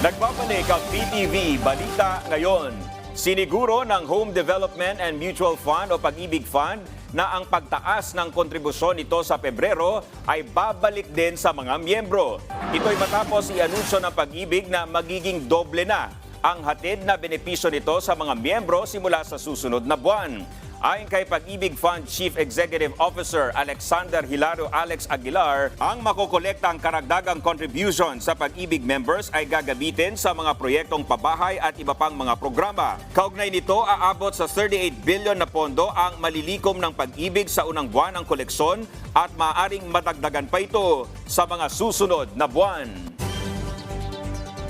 Nagbabalik ang PTV Balita ngayon. Siniguro ng Home Development and Mutual Fund o Pag-ibig Fund na ang pagtaas ng kontribusyon nito sa Pebrero ay babalik din sa mga miyembro. Ito'y matapos i-anunsyo ng Pag-ibig na magiging doble na ang hatid na benepisyo nito sa mga miyembro simula sa susunod na buwan. Ayon kay Pag-ibig Fund Chief Executive Officer Alexander Hilario Alex Aguilar, ang makokolektang karagdagang contribution sa Pag-ibig members ay gagamitin sa mga proyektong pabahay at iba pang mga programa. Kaugnay nito, aabot sa 38 billion na pondo ang malilikom ng Pag-ibig sa unang buwan ng koleksyon at maaaring madagdagan pa ito sa mga susunod na buwan.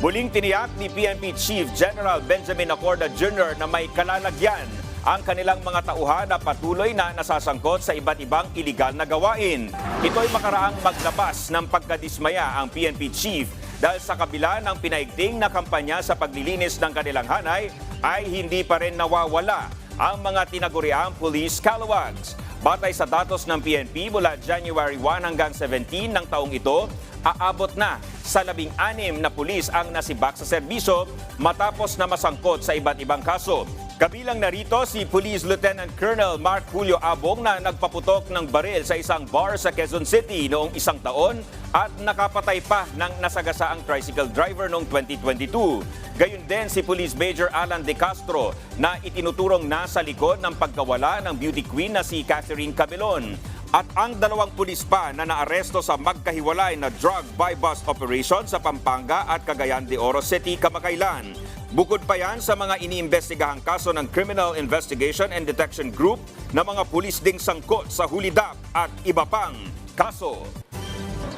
Muling tiniyak ni PNP Chief General Benjamin Acorda Jr. na may kalalagyan ang kanilang mga tauhan na patuloy na nasasangkot sa iba't ibang iligal na gawain. Ito'y makaraang maglabas ng pagkadismaya ang PNP Chief dahil sa kabila ng pinaigting na kampanya sa paglilinis ng kanilang hanay ay hindi pa rin nawawala ang mga tinaguriang police calawags. Batay sa datos ng PNP mula January 1 hanggang 17 ng taong ito, aabot na sa labing anim na pulis ang nasibak sa serbisyo matapos na masangkot sa iba't ibang kaso. Kabilang narito si Police Lieutenant Colonel Mark Julio Abong na nagpaputok ng baril sa isang bar sa Quezon City noong isang taon at nakapatay pa ng nasagasaang tricycle driver noong 2022. Gayun din si Police Major Alan De Castro na itinuturong nasa likod ng pagkawala ng beauty queen na si Catherine Cabelon. At ang dalawang pulis pa na naaresto sa magkahiwalay na drug buy-bust operation sa Pampanga at Cagayan de Oro City kamakailan. Bukod pa yan sa mga iniimbestigahang kaso ng Criminal Investigation and Detection Group na mga pulis ding sangkot sa hulidap at iba pang kaso.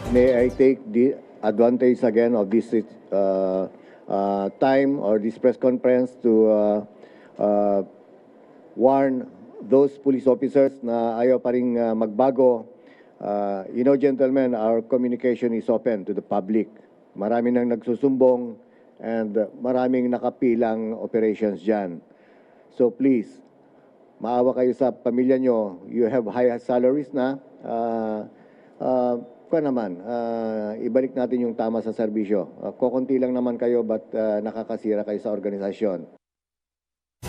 May I take the advantage again of this uh, uh, time or this press conference to uh, uh, warn those police officers na ayaw pa rin uh, magbago. Uh, you know, gentlemen, our communication is open to the public. Marami nang nagsusumbong and maraming nakapilang operations dyan. So please, maawa kayo sa pamilya nyo. You have high salaries na. Uh, uh, kung naman, uh, ibalik natin yung tama sa serbisyo. Uh, kokonti lang naman kayo but uh, nakakasira kayo sa organisasyon.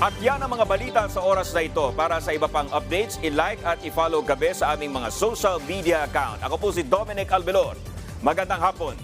At yan ang mga balita sa oras na ito. Para sa iba pang updates, i-like at i-follow gabi sa aming mga social media account. Ako po si Dominic Albelor. Magandang hapon.